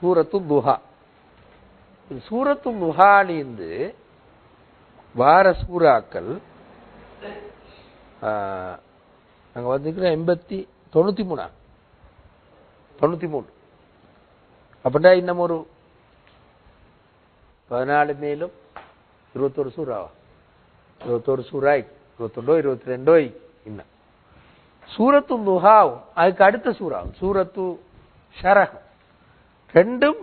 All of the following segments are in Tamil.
சூரத்து துஹா. இந்த சூரத்து துஹாலேருந்து வார சூறாக்கள் அங்கே வந்துக்கிற எண்பத்தி தொண்ணூற்றி மூணா. தொண்ணூற்றி மூணு. அப்படின்னா இன்னும் ஒரு பதினாலு மேலும் இருபத்தொரு சூறாவா இருபத்தொரு சூறாய் இருபத்தொண்டோ இருபத்தி ரெண்டோ இன்னும். சூரத்து துஹாவும் அதுக்கு அடுத்த சூறாவும் சூரத்து ஷரகம் ரெண்டும்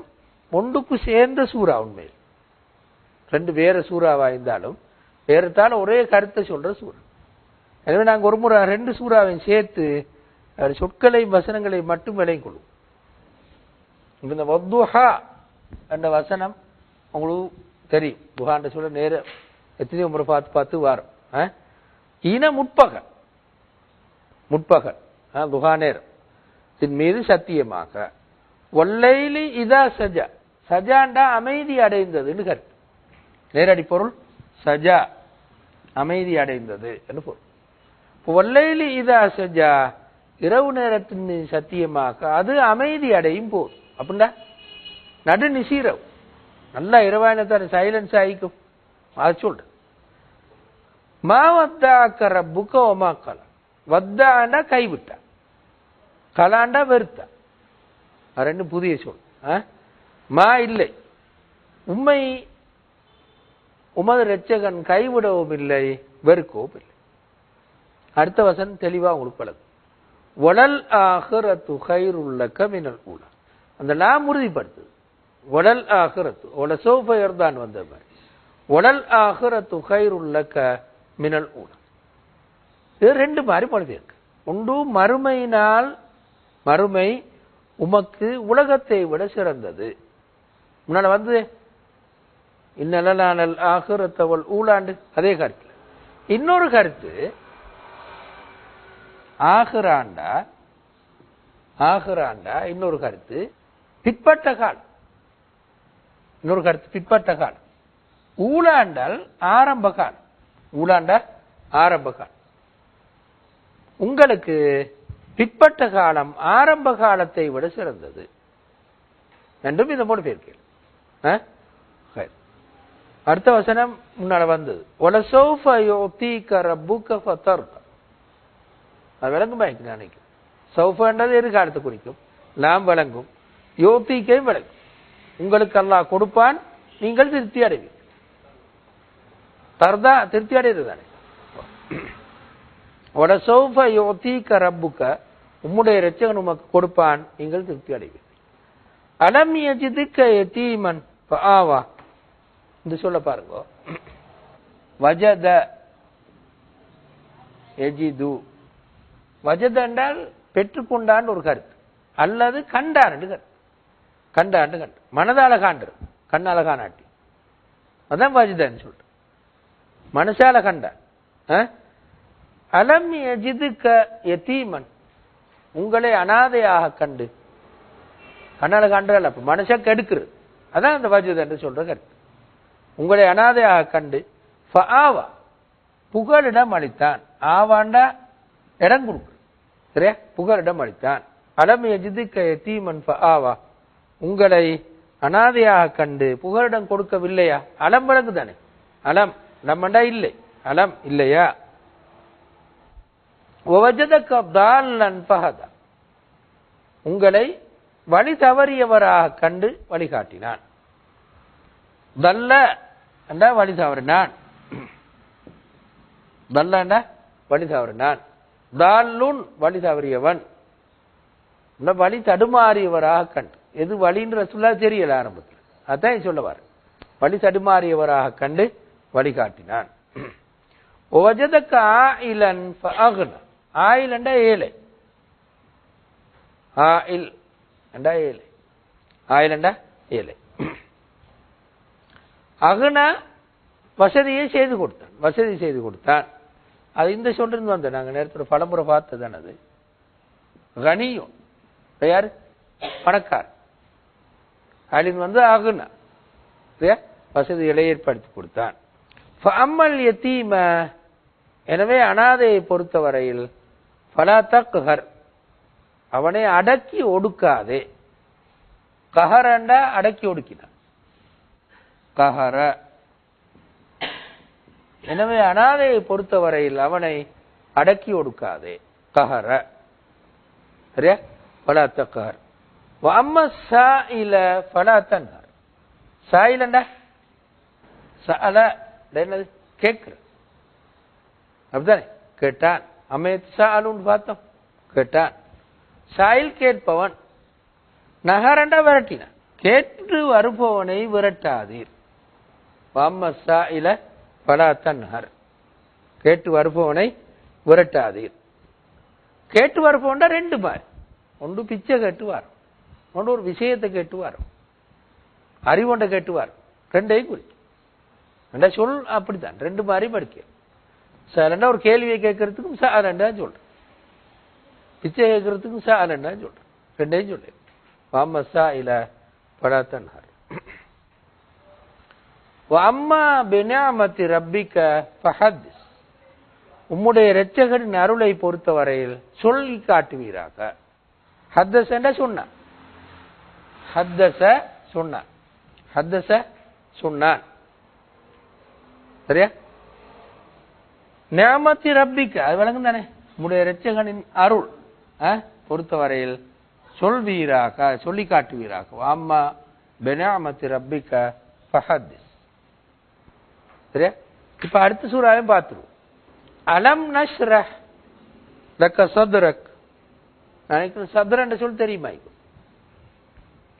ஒன்றுக்கு சேர்ந்த சூறா உண்மையில். ரெண்டு வேற சூறாவா இருந்தாலும் வேறத்தால ஒரே கருத்தை சொல்ற சூறா. எனவே நாங்கள் ஒரு முறை ரெண்டு சூறாவையும் சேர்த்து அது சொற்களை வசனங்களை மட்டும் விலை கொள்ளும் இந்த வத்துஹா என்ற வசனம் உங்களுக்கு தெரியும். புகான்ற சொல்ல நேர எத்தனையோ முறை பார்த்து பார்த்து வரும். ஆ? இன முற்பகல் முற்பகல் ஆ, நேரம். இதன் மீது சத்தியமாக ஒல்லைலி இதா சஜா. சஜாண்டா அமைதி அடைந்ததுன்னு கருத்து. நேரடி பொருள் சஜா அமைதி அடைந்தது என்று பொருள். இப்போ ஒல்லைலி இதா சஜா இரவு நேரத்தின் சத்தியமாக அது அமைதி அடையும் போது. அப்படின்னா நடு நிசீரவு. நல்லா இரவாயினத்தான சைலன்ஸ் ஆகிக்கும். அதை சொல்றேன். மா வத்தாக்க ரப்புக்க வத்தாண்டா கைவிட்டா. கலாண்டா வெறுத்தா. ரெண்டு புதிய சொல். ஆ? மா இல்லை. உண்மை உமது ரட்சகன் கைவிடவும் இல்லை வெறுக்கவும் இல்லை. அடுத்த வசனம் தெளிவா உங்களுக்கு பழகும் ஆகிற ஆஹிரத்து ஹைருள்ளக்க மினல் ஊலா. அந்த நாம் உறுதிப்படுத்துது. உடல் ஆகிறத்து உட சோஃபயர் தான் வந்த மாதிரி ஒடல் ஆஹிரத்து ஹைருள்ளக்க மினல் ஊலா. இது ரெண்டு மாதிரி இருக்கு. ஒன்று மறுமையினால் மறுமை உமக்கு உலகத்தை விட சிறந்தது. முன்னால வந்து இன்னலானல் ஆகிரத்தவள் ஊலாண்டு. அதே கருத்து. இன்னொரு கருத்து ஆகிராண்டா? ஆகிராண்டா? இன்னொரு கருத்து பிற்பட்ட காலம். இன்னொரு கருத்து பிற்பட்ட காலம். ஊலாண்டால் ஆரம்ப காலம். ஊலாண்டா ஆரம்ப காலம். உங்களுக்கு பிற்பட்ட காலம் ஆரம்ப காலத்தை விட சிறந்தது. என்றும் இந்த மூணு பேர் கேள்வி அடுத்த வசனம் முன்னால வந்தது. ஒலசௌஃப அது விளங்குமா நினைக்கும் சௌஃபன்றது எதிர்காலத்தை குறிக்கும்? நாம் விளங்கும். யோத்திக்கையும் விளங்கும். உங்களுக்கு அல்லாஹ் கொடுப்பான் நீங்கள் திருப்தி அடைவீர்கள். தர்தா திருப்தி அடைகிறது தானே வடசௌஃப யோதீக ரப்புக்க உம்முடைய ரட்சகன் உமக்கு கொடுப்பான் நீங்கள் திருப்தி அடைவீர்கள். அலம் யஜிதுக்க யதீமன் ஆவா இந்த சொல்ல பாருங்க. வஜத எஜிது வஜத என்றால் பெற்றுக்கொண்டான் ஒரு கருத்து. அல்லது கண்டான் கருத்து. கண்டாண்டு கண்டு மனதால காண்டு கண்ணால காணாட்டி. அதான் வஜதன்னு சொல்றேன் மனசால கண்டான். ஆ? அலம் எஜிதுக்க எத்தீமன் உங்களை அனாதையாக கண்டு. கண்ணால் கண்டால் அப்ப மனசை கெடுக்கிறது அதான் அந்த வஜது என்று சொல்ற கருத்து. உங்களை அனாதையாக கண்டு ஆவா புகழிடம் அளித்தான். ஆவாண்டா இடம் கொடுக்கு சரியா? புகழிடம் அளித்தான். அலம் எஜிதுக்க யதீமன் ஆவா. உங்களை அனாதையாக கண்டு புகலிடம் கொடுக்கவில்லையா? அலம் விளக்கு தானே அலம் நம்மண்டா இல்லை. அலம் இல்லையா? பகதா உங்களை வழி தவறியவராக கண்டு வழிகாட்டினான். தல்ல என்ற வழி தவறினான். தல்ல என்ற வழி தவறினான். தாலுன் வழி தவறியவன். வழி தடுமாறியவராக கண்டு. எது வழின்ற சொல்ல தெரியல ஆரம்பத்தில். அதான் சொல்லவார். வழி தடுமாறியவராக கண்டு வழிகாட்டினான். ஒஜதக்கா இலன் அகுனா ಆಯಿಲ್ ಅಂಡ ಏಲೆ ಆಯಿಲ್ ಅಂಡ ஏழு. ಆಯಿಲ್ ಅಂಡ ಏಲೆ அகன வசதியை செய்து கொடுத்தான். வசதி செய்து கொடுத்தான். அது இந்த சொல்லிருந்து வந்த நாங்கள் நேரத்தில் பலமுறை பார்த்ததான் அது. கனியும். யார்? பணக்கார் அழின் வந்து அகுனா. வசதிகளை ஏற்படுத்தி கொடுத்தான். அம்மல் எத்தீம எனவே அனாதையை பொறுத்தவரையில் பலா தக்குஹர் அவனை அடக்கி ஒடுக்காதே. கஹரண்டா அடக்கி ஒடுக்கினான். கஹர. எனவே அனாதையை பொறுத்தவரையில் அவனை அடக்கி ஒடுக்காதே. கஹர. சரியா? பலா தக்கஹர் அம்ம சாயில பலா தன்ஹர். சாயிலண்டா சல. என்னது? கேட்கிற அப்படிதானே கேட்டான். அமைத்து பார்த்தோம் கேட்டான் சாயில் கேட்பவன் நகரண்ட விரட்டினான் கேட்டு வருபவனை விரட்டாதீர் வாம்ம சாயில பலா நகர் கேட்டு வருபவனை விரட்டாதீர் கேட்டு வருபவன்டா ரெண்டு மாதிரி ஒன்று பிச்சை கேட்டு வரும் ஒன்று ஒரு விஷயத்தை கேட்டு வரும் அறிவொண்டை கேட்டு வரும் ரெண்டையும் குறிக்கும் ரெண்டா சொல் அப்படித்தான் ரெண்டு மாதிரி படிக்கிறேன் சாலண்டா ஒரு கேள்வியை கேட்கறதுக்கும் சாலண்டா சொல்றேன். பிச்சை கேட்கறதுக்கும் சாலண்டா சொல்றேன். ரெண்டையும் சொல்றேன். வாம சா இல படாத்தன்னார். அம்மா பினாமத்தி ரப்பிக்க பஹத்திஸ். உம்முடைய இரட்சகரின் அருளை பொறுத்தவரையில் சொல்லி காட்டுவீராக. ஹத்தஸ் என்ற சொன்னான் ஹத்தச சொன்னான் ஹத்தச சொன்னான். சரியா? நியாமத்தி ரப்பிக்கு. அது விளங்கும் தானே உடைய இரட்சகனின் அருள் பொறுத்தவரையில் சொல்வீராக சொல்லி காட்டுவீராக. அம்மா பெனாமத்தி ரப்பிக்க ஃபஹத்திஸ். சரியா? இப்ப அடுத்த சூறாவையும் பார்த்துருவோம். அலம் நஷ்ர லக்க சதுரக். நினைக்கிறேன் சதுரண்ட சொல் தெரியுமா இப்போ?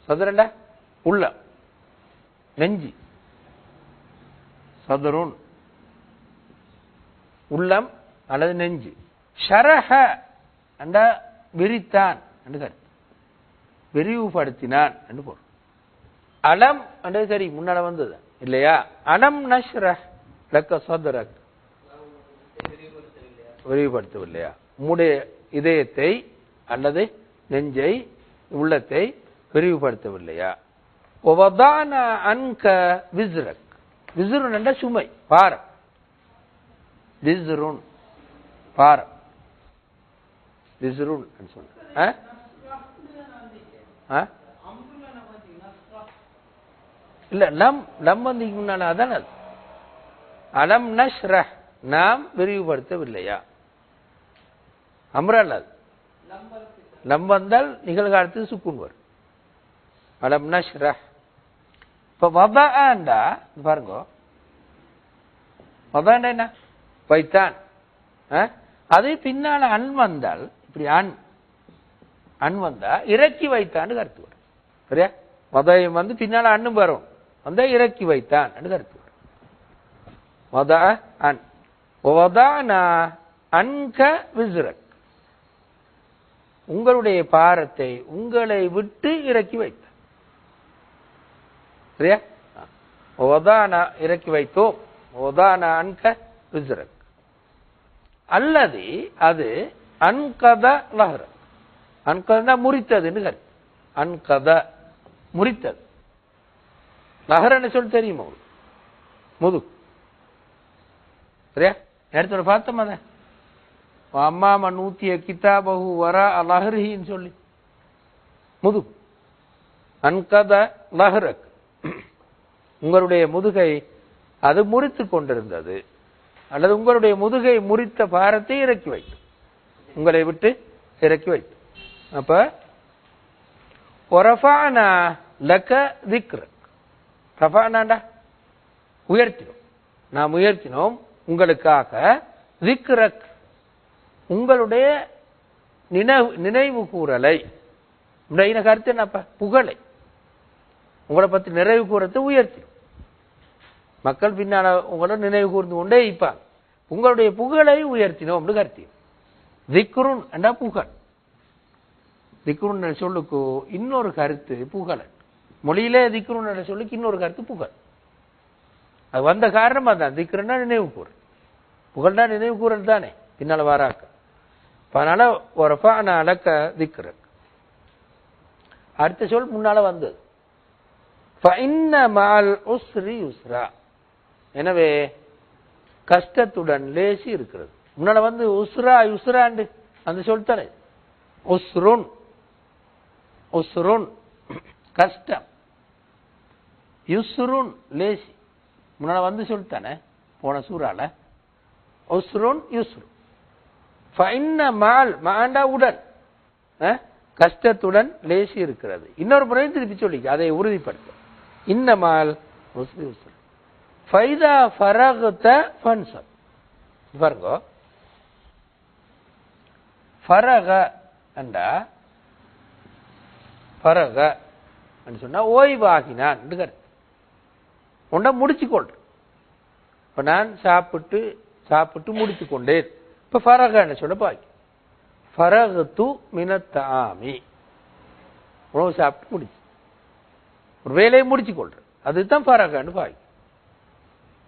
சதுரண்டா? உள்ள. நெஞ்சி. சதுருன். உள்ளம் அல்லது நெஞ்சு. ஷரஹ அண்டா விரித்தான் என்று கருத்து. விரிவுபடுத்தினான் என்று பொருள். அலம் என்றது சரி முன்னால வந்தது. இல்லையா? அலம் நஷ்ரஹ் லக்க சதுரக். விரிவுபடுத்தவில்லையா? உம்முடைய இதயத்தை அல்லது நெஞ்சை உள்ளத்தை விரிவுபடுத்தவில்லையா? ஒவதான அன்க விஸ்ரக். விஸ்ருன் என்ற சுமை பாரம். விஸ்ருன் பாரம் விஸ்ருன் சொன்ன? இல்ல லம் லம் வந்து முன்னால அதான் அது. அலம் நஷ்ரஹ் நாம் விரிவுபடுத்தவில்லையா? அம்ரல் அது. லம் வந்தால் நிகழ்காலத்துக்கு சுக்குன் வரும். அலம் நஷ்ரஹ் இப்ப வதாண்டா பாருங்க. வதாண்டா என்ன? வைத்தான். ஆ? அது பின்னால அன் வந்தால் இப்படி அன் அன் வந்தா இறக்கி வைத்தான்னு கருத்து வரும். சரியா? மதயம் வந்து பின்னால அண்ணும் வரும். வந்தா இறக்கி வைத்தான் கருத்து வரும். மத அன் அன்க விஸ்ரக் உங்களுடைய பாரத்தை உங்களை விட்டு இறக்கி வைத்தான். சரியா? ஒதானா இறக்கி வைத்தோம். ஒதானா அன்க விசுரக். அல்லது அது அன்கத லஹரக் அன்கதா முறித்ததுன்னு கரு அன்கத முறித்தது. லஹரன்னு சொல்லி தெரியுமா முது சரியா? நேரத்தோட பார்த்தோம் அதை? அம்மா நூத்திய கிதாபகு வர லஹரின்னு சொல்லி. முது அன்கத லஹரக் உங்களுடைய முதுகை அது முறித்து கொண்டிருந்தது. அல்லது உங்களுடைய முதுகை முறித்த பாரத்தை இறக்கி வைத்து. உங்களை விட்டு இறக்கி வைத்து. அப்ப ஒரஃபானா லக்க திக்ரக் ரஃபானாண்டா? உயர்த்தினோம். நாம் உயர்த்தினோம் உங்களுக்காக திக்ரக். உங்களுடைய நினைவு நினைவு கூறலை. உடைய கருத்து என்னப்பா? புகழை. உங்களை பற்றி நிறைவு கூறத்தை உயர்த்தி மக்கள் பின்னால் உங்களை நினைவு கூர்ந்து கொண்டே இருப்பாங்க. உங்களுடைய புகழை உயர்த்தினோம் அப்படின்னு கருத்தி திக்ருன் என்ற புகழ். திக்ருன்ற சொல்லுக்கு இன்னொரு கருத்து புகழன் மொழியிலே திக்ருன் என்ற சொல்லுக்கு இன்னொரு கருத்து புகழ். அது வந்த காரணம் அதான். திக்ருன்னா நினைவு கூறு. புகழ்னா நினைவு கூறல் தானே. பின்னால் வாராக்க. அதனால ஒரஃபா நான் அலக்க திக்ரக் அடுத்த சொல் முன்னால வந்தது. என்னவே கஷ்டத்துடன் லேசி இருக்கிறது. முன்னால வந்து உஸ்ரா உசுராண்டு அந்த சொல் தானே? உஸ்ருன். உஸ்ருன். கஷ்டம். யுஸ்ருன் லேசி. முன்னால வந்து சொல்லித்தானே போன சூறால. உஸ்ருன் யுஸ்ரு ஃபைன்ன மால் மாண்டா உடன். கஷ்டத்துடன் லேசி இருக்கிறது. இன்னொரு முறையும் திருப்பி சொல்லிக்க அதை உறுதிப்படுத்த. இன்ன மால் உஸ்ரு உஸ்ரு ஃபைதா ஃபரகுத்த ஃபன்சப் பாருங்க. ஃபரக என்றா ஃபரக என்று சொன்னா ஓய்வாகினான் என்று கருத்து. உன்னை முடிச்சு கொள்றேன் நான் சாப்பிட்டு சாப்பிட்டு முடித்து கொண்டேன் இப்போ ஃபரகன்னு சொல்ல பாக்கி ஃபரகு து மினத்தாமி. உணவு சாப்பிட்டு முடிச்சு. ஒரு வேலையை முடிச்சு கொள்றேன் அதுதான் ஃபரகன்னு பாக்கி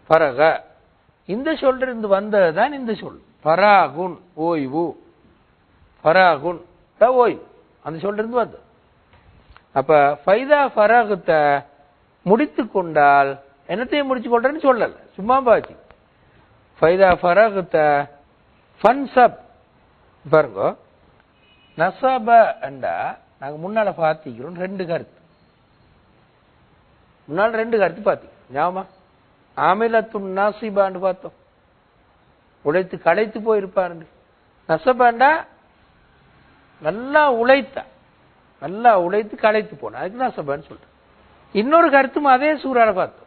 பரக. இந்த சொல்ற வந்தது வந்ததுதான் இந்த சொல். பராகுன் ஓய்வு. பராகுன் ட ஓய்வு. அந்த சொல்ற வந்தது. அப்ப ஃபைதா ஃபராகுத்தை முடித்து கொண்டால் என்னத்தையும் முடிச்சு கொள்றேன்னு சொல்லல. சும்மா பாச்சு. ஃபைதா ஃபராகுத்த ஃபன்சப். பாருங்க. நசப என்றா நாங்கள் முன்னால் பார்த்திக்கிறோம் ரெண்டு கருத்து. முன்னால் ரெண்டு கருத்து பார்த்தி ஞாபகமா? ஆமிலத்துன் நாசிபான்னு பார்த்தோம். உழைத்து களைத்து போயிருப்பாரு நசபாண்டா நல்லா உழைத்தா நல்லா உழைத்து களைத்து போன அதுக்கு நசபான்னு சொல்றேன். இன்னொரு கருத்தும் அதே சூறால பார்த்தோம்.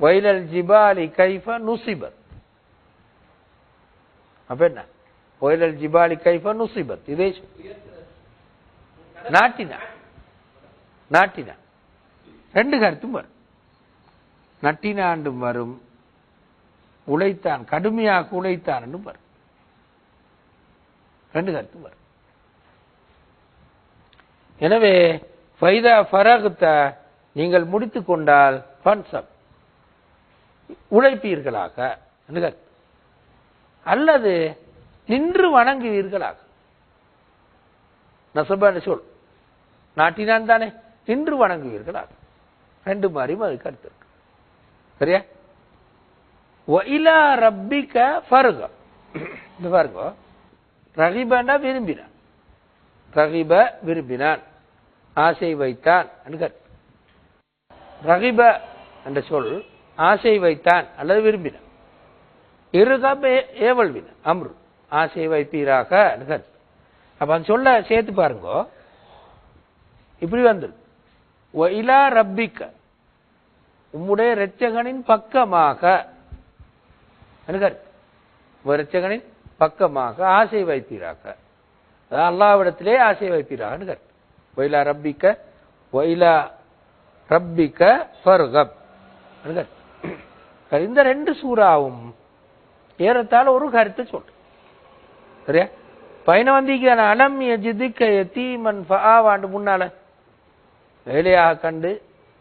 வைலல் ஜிபாலி கைஃப நுசிபத். அப்ப என்ன? வைலல் ஜிபாலி கைஃபா நுசிபத். இதே நாட்டினா நாட்டினா ரெண்டு கருத்தும் வரும். நட்டினாண்டும் வரும் உழைத்தான் கடுமையாக உழைத்தான் என்றும் வரும். ரெண்டு கருத்தும் வரும். எனவே ஃபைதா ஃபரகுத்த நீங்கள் முடித்துக் கொண்டால் பன்சப் உழைப்பீர்களாக. கருத்து. அல்லது நின்று வணங்குவீர்களாக. நசபான சொல். நாட்டினான் தானே நின்று வணங்குவீர்களாக. ரெண்டு மாதிரியும் அது கருத்து. சரியா? ஒயிலா ரப்பிக்க ஃபருக. இந்த பாருங்க. ரகிபண்டா விரும்பினான். ரகிப விரும்பினான். ஆசை வைத்தான் ரகிப என்ற சொல் ஆசை வைத்தான் அல்லது விரும்பினான். இருகப் ஏ- அம்ரு. ஆசை வைப்பீராக என்று அப்ப அந்த சொல்ல சேர்த்து பாருங்க. இப்படி வந்துடும் ஒயிலா ரப்பிக்க. உம்முடைய இரட்சகனின் பக்கமாக. இரட்சகனின் பக்கமாக ஆசை வைப்பீராக அல்லாவிடத்திலே ஆசை வைப்பீராக ஒயிலா ரப்பிக்க ஒயிலா ரப்பிக்க ஃபர்கப் இந்த ரெண்டு சூறாவும் ஏறத்தாழ ஒரு கருத்தை சொல்றேன். சரியா? பையனை வந்திக்கான அலம் எஜிதிக்க எத்தீமன் ஃபாவாண்டு முன்னால வேலையாக கண்டு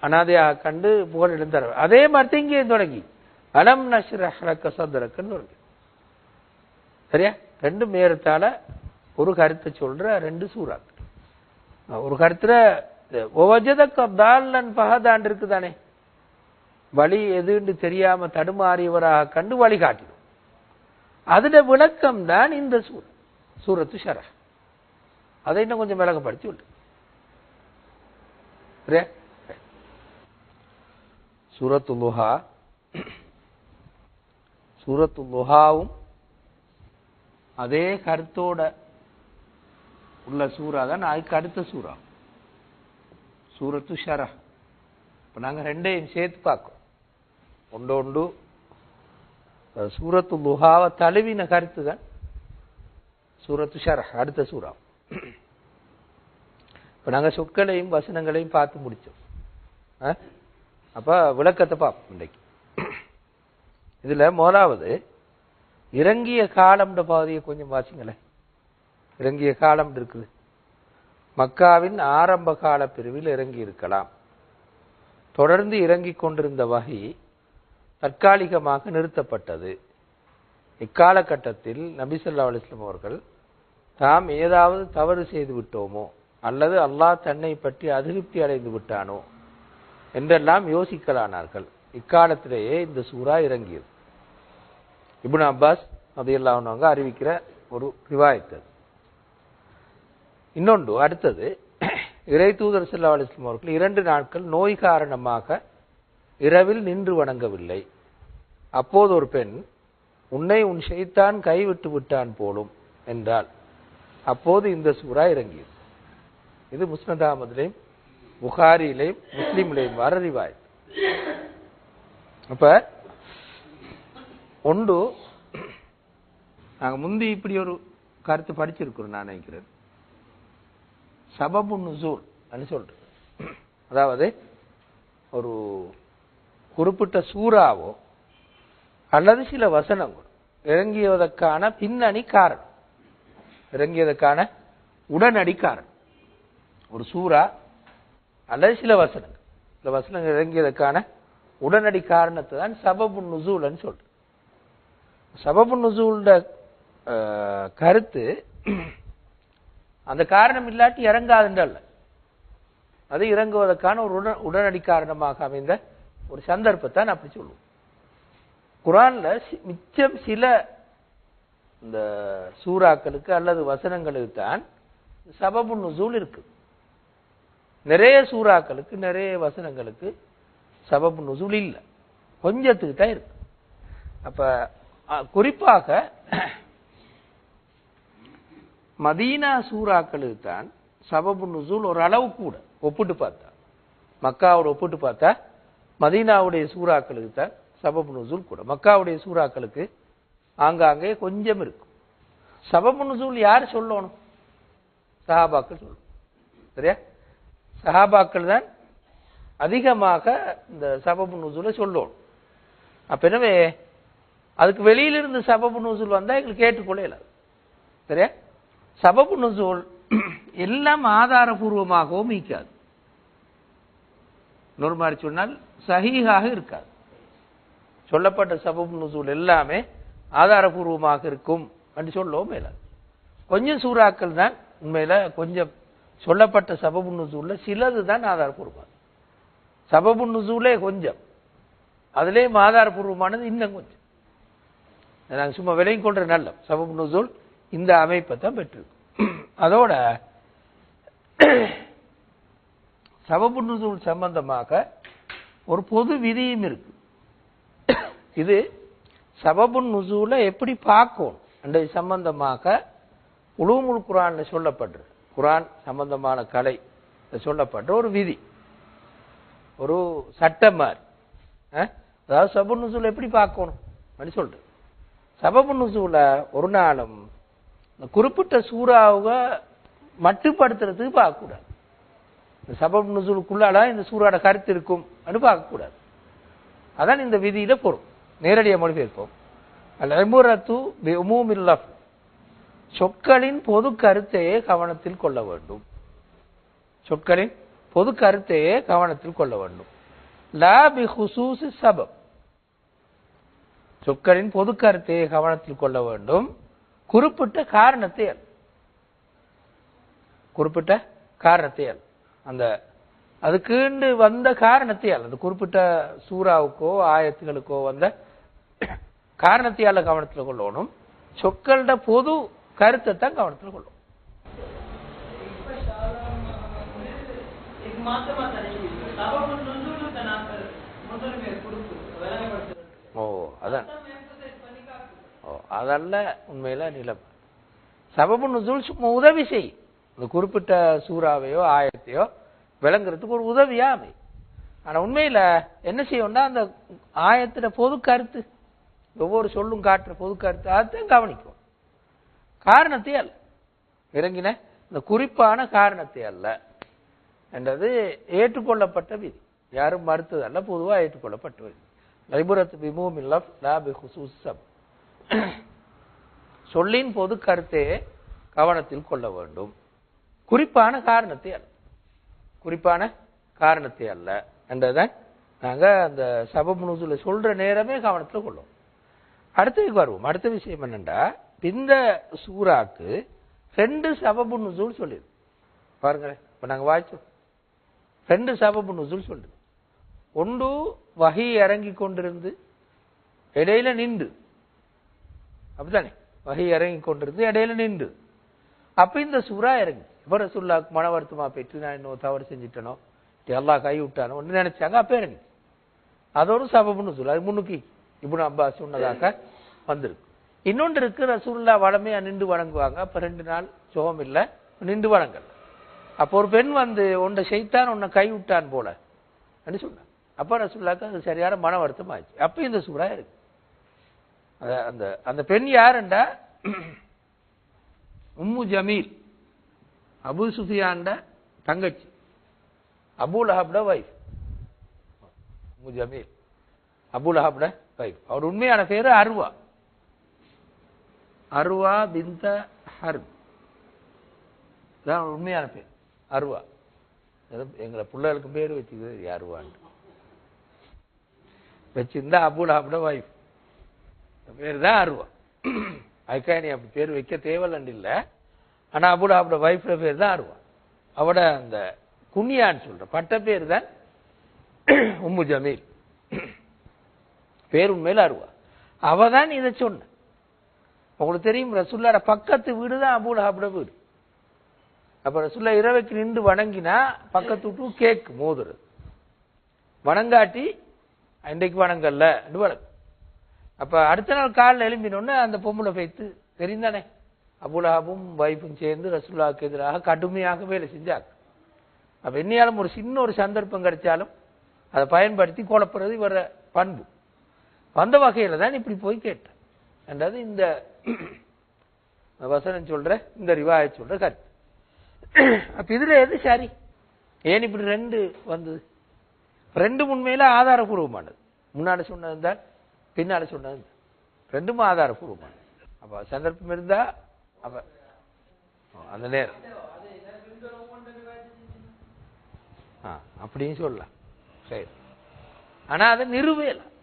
அனாதையாக கண்டு புகழ் எழுந்தார் அதே மாதிரி இங்கே தொடங்கி. அலம் நஷ்ரஹலக்க சதுரக்குன்னு தொடங்கி. சரியா? ரெண்டு மேரத்தால ஒரு கருத்தை சொல்ற ரெண்டு சூறாக்கள். ஒரு கருத்துல ஒவஜதக்க தால்லன் பகதாண்டு இருக்குதானே? வழி எதுன்னு தெரியாம தடுமாறியவராக கண்டு வழி காட்டிடும். அதுட விளக்கம் தான் இந்த சூர் சூரத்து ஷர அதை இன்னும் கொஞ்சம் விளக்கப்படுத்தி விட்டு சரியா? சூரத்து லுஹா சூரத்து லுஹாவும் அதே கருத்தோட உள்ள சூறா தான் அதுக்கு அடுத்த சூறா. சூரத்து ஷரா இப்போ நாங்க ரெண்டையும் சேர்த்து பார்க்கோம் ஒன்று ஒன்று சூரத்து லுஹாவை தழுவின கருத்து தான் சூரத்து ஷர அடுத்த சூறா. இப்ப நாங்க சொற்களையும் வசனங்களையும் பார்த்து முடித்தோம் அஹ்? அப்போ விளக்கத்தை பார்ப்போம் இன்றைக்கு. இதில் முதலாவது இறங்கிய காலம்ன்ற பகுதியை கொஞ்சம் வாசிங்களேன். இறங்கிய காலம் இருக்குது? மக்காவின் ஆரம்ப கால பிரிவில் இறங்கி இருக்கலாம். தொடர்ந்து இறங்கிக் கொண்டிருந்த வகை தற்காலிகமாக நிறுத்தப்பட்டது. இக்காலகட்டத்தில் நபிசல்லா ஸல்லல்லாஹு அவர்கள் தாம் ஏதாவது தவறு செய்து விட்டோமோ? அல்லது அல்லாஹ் தன்னை பற்றி அதிருப்தி அடைந்து விட்டானோ? என்றெல்லாம் யோசிக்கலானார்கள். இக்காலத்திலேயே இந்த சூறா இறங்கியது. இபுன் அப்பாஸ் அதையெல்லாம் அன்ஹு அறிவிக்கிற ஒரு ரிவாயத்தது இன்னொன்று அடுத்தது இறை தூதர் செல்லா அலைஹி அவர்கள் இரண்டு நாட்கள் நோய் காரணமாக இரவில் நின்று வணங்கவில்லை. அப்போது ஒரு பெண் உன்னை உன் செய்தான் கைவிட்டு விட்டான் போலும் என்றால் அப்போது இந்த சூரா இறங்கியது. இது முஸ்னத் அகமதுலையும் புகாரிலையும் முஸ்லீம்லையும் வர ரிவாயத் அப்ப ஒன்று நாங்கள் முந்தி இப்படி ஒரு கருத்து படிச்சிருக்கிறோம் நான் நினைக்கிறேன். சபபு நுசூல் அப்படின்னு சொல்றேன் அதாவது ஒரு குறிப்பிட்ட சூறாவோ அல்லது சில வசனங்கள் இறங்கியதற்கான பின்னணி காரணம். இறங்கியதற்கான உடனடி காரணம். ஒரு சூறா அல்லது சில வசனங்கள். சில வசனங்கள் இறங்கியதற்கான உடனடி காரணத்தை தான் சபபு நுசூல்னு சொல்றேன் சபபு நுசூல்ட கருத்து அந்த காரணம் இல்லாட்டி இறங்காதுன்றல்ல. அது இறங்குவதற்கான ஒரு உடன் உடனடி காரணமாக அமைந்த ஒரு சந்தர்ப்பத்தை நான் அப்படி சொல்லுவோம். குரான்ல மிச்சம் சில இந்த சூறாக்களுக்கு அல்லது வசனங்களுக்கு தான் சபபு நுசூல் இருக்குது நிறைய சூறாக்களுக்கு நிறைய வசனங்களுக்கு சபபு நுசூல் இல்லை. கொஞ்சத்துக்கு தான் இருக்கு. அப்ப குறிப்பாக மதீனா சூறாக்களுக்கு தான் சபபு நுசூல் ஒரு அளவு கூட ஒப்பிட்டு பார்த்தா. மக்காவோட ஒப்பிட்டு பார்த்தா மதீனாவுடைய சூறாக்களுக்கு தான் சபபு நுசூல் கூட. மக்காவுடைய சூறாக்களுக்கு ஆங்காங்கே கொஞ்சம் இருக்கும். சபபு நுசூல் யார் சொல்லணும்? சஹாபாக்கள் சொல்லணும். சரியா? சஹாபாக்கள் தான் அதிகமாக இந்த சபபு நூசூலை சொல்லும் அப்ப எனவே அதுக்கு வெளியிலிருந்து சபபு நூசூல் வந்தா எங்களுக்கு கேட்டுக்கொள்ள சரியா? சபபு நுசூல் எல்லாம் ஆதாரபூர்வமாகவும் ஈக்காது இன்னொரு மாதிரி சொன்னால் சஹீகாக இருக்காது. சொல்லப்பட்ட சபபு நுசூல் எல்லாமே ஆதாரபூர்வமாக இருக்கும் என்று சொல்லவும் மேலாது கொஞ்சம் சூறாக்கள் தான் உண்மையில கொஞ்சம் சொல்லப்பட்ட சபபு நுசூலில் சிலது தான் ஆதாரபூர்வமானது சபபு நுசூலே கொஞ்சம். அதுலேயும் ஆதாரபூர்வமானது இன்னும் கொஞ்சம். நாங்கள் சும்மா விலையும் கொள்ற நல்ல சபபு நுசூல் இந்த அமைப்பை தான் பெற்றிருக்கும். அதோட சபபு நுசூல் சம்பந்தமாக ஒரு பொது விதியும் இருக்கு. இது சபபு நுசூலை எப்படி பார்க்கணும்? அந்த சம்பந்தமாக உலூமுல் குரான்ல சொல்லப்படுறது குரான் சம்பந்தமான கலை சொல்லப்பட்ட ஒரு விதி. ஒரு சட்டம் மாதிரி. அதாவது சபு நுசூல் எப்படி பார்க்கணும்? அப்படின்னு சொல்றது சபபு நுசூல ஒரு நாளும் குறிப்பிட்ட சூறாவை மட்டுப்படுத்துறதுக்கு பார்க்கக்கூடாது. இந்த சபப் நுசூலுக்குள்ளால இந்த சூறாட கருத்து இருக்கும் அப்படின்னு பார்க்கக்கூடாது. அதான் இந்த விதியில பொருள். நேரடியாக மொழிபெயர்ப்போம். அல் எமுரத்து பி உமூமில் சொற்களின் பொது கருத்தையே கவனத்தில் கொள்ள வேண்டும். சொற்களின் பொது கருத்தையே கவனத்தில் கொள்ள வேண்டும். லா ஹுசூசி சொற்களின் பொது கருத்தையே கவனத்தில் கொள்ள வேண்டும். குறிப்பிட்ட காரணத்தை அல்ல. குறிப்பிட்ட காரணத்தை அல்ல. அந்த அதுக்குண்டு வந்த காரணத்தையால். அந்த குறிப்பிட்ட சூறாவுக்கோ ஆயத்துகளுக்கோ வந்த காரணத்தையால கவனத்தில் கொள்ளணும். சொற்களோட பொது கருத்தை தான் கவனத்தில் கொள்ளும் ஓ அதான். ஓ அதல்ல உண்மையில நிலைமை சபபு நுசூல் உதவி செய். இந்த குறிப்பிட்ட சூறாவையோ ஆயத்தையோ விளங்குறதுக்கு ஒரு உதவியா அவை ஆனால் உண்மையில் என்ன செய்யணும்னா அந்த ஆயத்தின பொது கருத்து ஒவ்வொரு சொல்லும் காட்டுற பொது கருத்து அதையும் கவனிக்கும். காரணத்தை அல்ல. இறங்கின இந்த குறிப்பான காரணத்தை அல்ல. என்றது ஏற்றுக்கொள்ளப்பட்ட விதி. யாரும் மறுத்தது அல்ல பொதுவா ஏற்றுக்கொள்ளப்பட்ட விதி. லைபுரத் பிமூம் இல்லப் சொல்லின் பொது கருத்தே கவனத்தில் கொள்ள வேண்டும். குறிப்பான காரணத்தை அல்ல. குறிப்பான காரணத்தை அல்ல என்றதான் நாங்கள் அந்த சபப் நுசுல சொல்ற நேரமே கவனத்தில் கொள்ளும் அடுத்ததுக்கு வருவோம். அடுத்த விஷயம் என்னண்டா? இந்த சூறாக்கு ரெண்டு சபபு நுசூல் சொல்லிது பாருங்களேன் இப்போ நாங்கள் வாய்ச்சோம். ரெண்டு சபபு நுசூல் சொல்லுது ஒன்று வகை இறங்கி கொண்டிருந்து இடையில நின்று. அப்படித்தானே? வகை இறங்கி கொண்டிருந்து இடையில நின்று. அப்போ இந்த சூறா இறங்கி. இப்போ ரசூல்லாவுக்கு மன வருத்தமாக போயிட்டு நான் இன்னும் தவறு செஞ்சுட்டனோ? எல்லாம் கை விட்டானோ? ஒன்று நினச்சாங்க அப்போ இறங்கி. அதோட சபபுன்னு சொல்லு அது முன்னுக்கு இப்படி அப்பாஸ் சொன்னதாக வந்திருக்கு. இன்னொன்று இருக்கு ரசூல்லா வளமையா நின்று வணங்குவாங்க. அப்ப ரெண்டு நாள் சுகம் இல்ல நின்று வணங்கல். அப்போ ஒரு பெண் வந்து உன்னை செய்தான் உன்னை கை விட்டான் போல. அப்படின்னு சொன்னான் அப்ப ரசூல்லாக்கு அது சரியான மன வருத்தம் ஆச்சு. அப்ப இந்த சூறா இருக்கு. அந்த அந்த பெண் யாருண்டா? உம்மு ஜமீல் அபு சுஃபியாண்ட தங்கச்சி. அபு அஹப்ட வைஃப். உம்மு ஜமீல் அபு அஹப்ட வைஃப். அவர் உண்மையான பேரு அருவா. அருவா பிந்த ஹர்ப். தான் உண்மையான பேர். அருவா. எங்களை பிள்ளைகளுக்கு பேர் வச்சுக்கிறது அருவான்னு வச்சிருந்தா அபு லஹப்ட வைஃப் பேர் தான் அருவா. அதுக்காக நீ அப்படி பேர் வைக்க தேவையில்லைன்னு இல்லை. ஆனால் அபுல் லஹப்ட வைஃப்ல பேர் தான் அருவா. அவட அந்த குனியான்னு சொல்ற பட்ட பேர் தான் உம்மு ஜமீல். பேர் உண்மையில் அருவா. அவ தான் இதை சொன்ன. உங்களுக்கு தெரியும் ரசுல்லாட பக்கத்து வீடு தான் அபு லஹப்ட வீடு. அப்ப ரசுல்லா இரவைக்கு நின்று வணங்கினா பக்கத்து விட்டு கேக் மோதுறது. வணங்காட்டி இன்றைக்கு வணங்கல்ல வணக்கம் அப்ப அடுத்த நாள் காலைல எழும்பினோடனே அந்த பொம்பளை வைத்து தெரிந்தானே? அபுலஹாபும் வைஃபும் சேர்ந்து ரசுல்லாவுக்கு எதிராக கடுமையாக வேலை செஞ்சாங்க. அப்ப என்னையாலும் ஒரு சின்ன ஒரு சந்தர்ப்பம் கிடைச்சாலும் அதை பயன்படுத்தி குழப்புறது இவர பண்பு. வந்த வகையில தான் இப்படி போய் கேட்டேன். என்றது இந்த வசனம் சொல்ற இந்த ரிவாய சொல்ற கருத்து. அப்ப இதுல எது சரி? ஏன் இப்படி ரெண்டு வந்தது? ரெண்டு உண்மையில ஆதாரபூர்வமானது. முன்னாடி சொன்னது தான் பின்னாடி சொன்னது ரெண்டும் ஆதாரபூர்வமானது. அப்ப சந்தர்ப்பம் இருந்தா அப்ப அந்த நேரம். ஆ, சொல்லலாம். சரி. ஆனா அதை நிறுவலாம்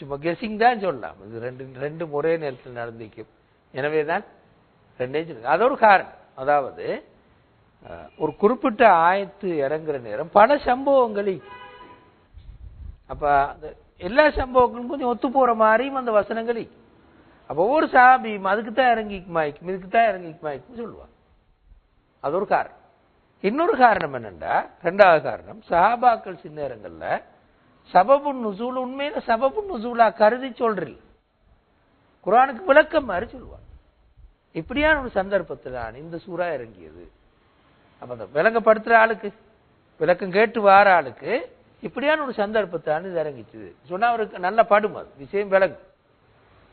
சும்மா கெஸிங் தான் சொல்லலாம். இது ரெண்டு ரெண்டு ஒரே நேரத்தில் நடந்திக்கும் எனவே தான் ரெண்டே சொல்லுங்க அது ஒரு காரணம். அதாவது ஒரு குறிப்பிட்ட ஆயத்து இறங்குற நேரம் பல சம்பவங்களை அப்போ அந்த எல்லா சம்பவங்களும் கொஞ்சம் ஒத்து போகிற மாதிரியும் அந்த வசனங்களை. அப்போ ஒவ்வொரு சாபியும் அதுக்கு தான் இறங்கிக்குமாய்க்கும் இதுக்கு தான் இறங்கிக்குமாய்க்கும் சொல்லுவாங்க அது ஒரு காரணம். இன்னொரு காரணம் என்னென்னா ரெண்டாவது காரணம் சஹாபாக்கள் சில நேரங்களில் சபபு நுசூல் உண்மையில சபபு நுசூலா கருதி சொல்றில் குரானுக்கு விளக்கம் மாதிரி சொல்லுவாங்க. இப்படியான ஒரு சந்தர்ப்பத்தில் தான் இந்த சூறா இறங்கியது. அப்ப அந்த விளங்கப்படுத்துற ஆளுக்கு விளக்கம் கேட்டு வார ஆளுக்கு இப்படியான ஒரு சந்தர்ப்பத்தான் இது இறங்கிச்சு. சொன்னா அவருக்கு நல்ல படும் அது விஷயம் விலங்கு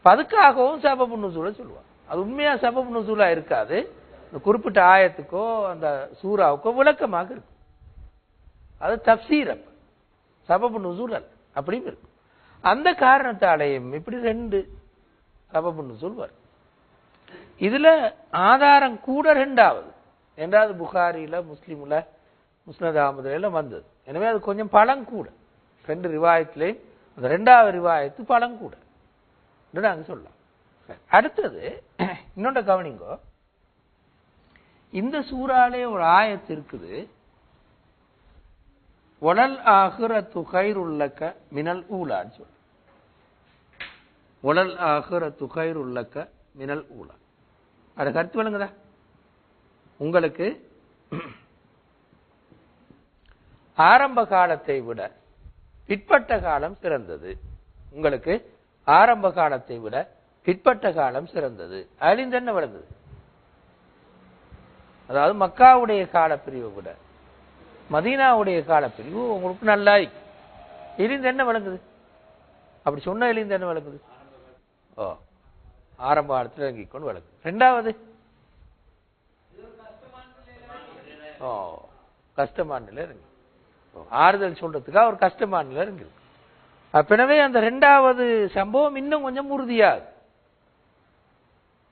அதுக்காகவும் சபபு நுசூலை சொல்லுவாங்க. அது உண்மையா சபபு நுசூலா இருக்காது. இந்த குறிப்பிட்ட ஆயத்துக்கோ அந்த சூறாவுக்கோ விளக்கமாக இருக்கும். அது தப்சீர் அப்ப. சபபு நுசூல் அல்ல அப்படியும் இருக்கும் அந்த காரணத்தாலேயும் இப்படி ரெண்டு சபபு நுசூல் வரும். இதுல ஆதாரம் கூட ரெண்டாவது. ரெண்டாவது புகாரியில் முஸ்லீம்ல முஸ்னத் அகமதுல வந்தது. எனவே அது கொஞ்சம் பழம் கூட. ரெண்டு ரிவாயத்திலையும் அந்த ரெண்டாவது ரிவாயத்து பழம் கூட. என்று நாங்க சொல்லலாம். அடுத்தது இன்னொன்று கவனிங்கோ. இந்த சூறாலே ஒரு ஆயத்து இருக்குது. ஒலல் ஆஹிரத்து கைருள்ளக்க மினல் ஊலான்னு சொல்லு. ஒலல் ஆஹிரத்து கைருள்ளக்க மினல் ஊலா அது கருத்து விளங்குதா? உங்களுக்கு ஆரம்ப காலத்தை விட பிற்பட்ட காலம் சிறந்தது. உங்களுக்கு ஆரம்ப காலத்தை விட பிற்பட்ட காலம் சிறந்தது. அழிந்து என்ன விளங்குது? அதாவது மக்காவுடைய காலப்பிரிவை விட மதீனாவுடைய காலப்பிரிவு உங்களுக்கு நல்லா எலிந்து என்ன விளங்குது? அப்படி சொன்ன எலிந்து என்ன விளங்குது? ஓ ஆரம்ப காலத்தில் இறங்கிக்கொண்டு விளங்குது. ரெண்டாவது ஓ கஷ்டமான நிலை இறங்கி. ஓ, ஆறுதல் சொல்றதுக்காக ஒரு கஷ்டமான நிலை இறங்கி அப்பனவே அந்த ரெண்டாவது சம்பவம் இன்னும் கொஞ்சம் உறுதியாகுது.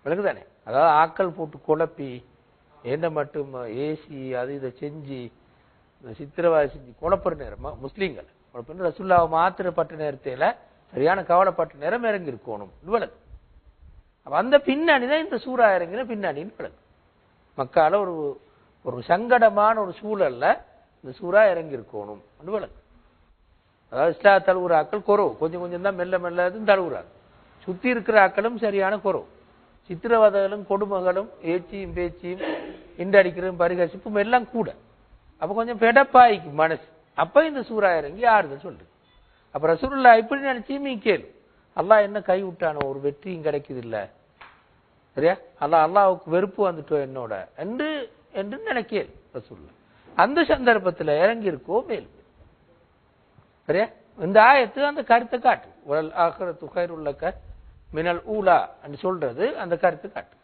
விளங்குதானே? அதாவது ஆக்கள் போட்டு குழப்பி என்ன மட்டும் ஏசி அது இதை செஞ்சு இந்த சித்திரவாதை செஞ்சு குழப்புற நேரமா? முஸ்லீம்கள். குழப்பம் ரசுல்லாவை மாத்திரப்பட்ட நேரத்தில சரியான கவலைப்பட்ட நேரம் இறங்கி இருக்கணும். விளக்கு. அப்போ அந்த பின்னணி தான் இந்த சூறா இறங்கின பின்னணின்னு விளக்கு. மக்கால ஒரு ஒரு சங்கடமான ஒரு சூழல்ல இந்த சூறா இறங்கி இருக்கணும். விளக்கு. அதாவது இஸ்லா தழுவுற ஆக்கள் குறவு. கொஞ்சம் கொஞ்சம் தான் மெல்ல மெல்ல தழுவுறாங்க. சுற்றி இருக்கிற ஆக்களும் சரியான குறவு. சித்திரவதைகளும் கொடுமைகளும் ஏச்சியும் பேச்சியும் இண்டடிக்கிறதும் பரிகசிப்பும் எல்லாம் கூட. அப்ப கொஞ்சம் பெடப்பாய்க்கும் மனசு. அப்ப இந்த சூறா இறங்கி ஆறுதல் சொல்லுது அப்ப ரசூலுல்லா இப்படி நினச்சி நீ கேளு அல்லாஹ் என்ன கை விட்டானோ ஒரு வெற்றியும் கிடைக்குது இல்ல சரியா? அல்லாஹ் அல்லாவுக்கு வெறுப்பு வந்துட்டோம் என்னோட? என்று என்று நினைக்கேன் ரசூல்லா அந்த சந்தர்ப்பத்தில் இறங்கியிருக்கோ மேல். சரியா? இந்த ஆயத்து அந்த கருத்தை காட்டு. உலல் ஆகிரத்து கைருள்ளக்க மினல் ஊலா என்று சொல்றது அந்த கருத்து காட்டு.